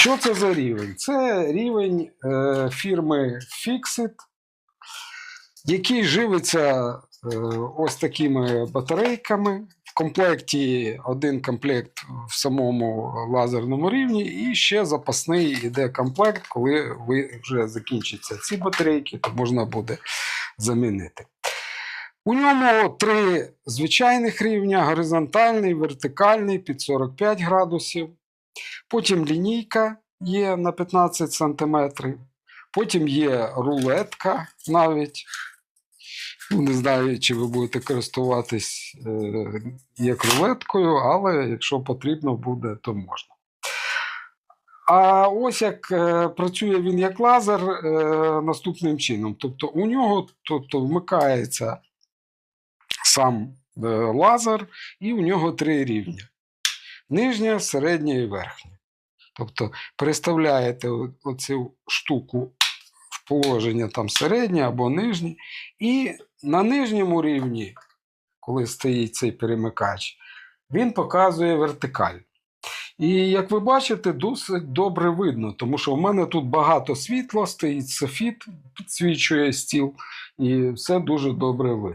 Що це за рівень? Це рівень е, фірми Fixit, який живиться е, ось такими батарейками. В комплекті один комплект в самому лазерному рівні, і ще запасний іде комплект, коли ви вже закінчаться ці батарейки, то можна буде замінити. У ньому три звичайних рівня: горизонтальний, вертикальний під 45 градусів. Потім лінійка є на 15 см. Потім є рулетка навіть. Ну, Не знаю, чи ви будете користуватись е, як рулеткою, але якщо потрібно буде, то можна. А ось як е, працює він як лазер е, наступним чином. Тобто у нього тобто, вмикається сам лазер, і у нього три рівня: нижня, середня і верхня. Тобто переставляєте оцю штуку в положення там середнє або нижнє, і на нижньому рівні, коли стоїть цей перемикач, він показує вертикаль. І як ви бачите, досить добре видно, тому що в мене тут багато світла, стоїть софіт, підсвічує стіл, і все дуже добре видно.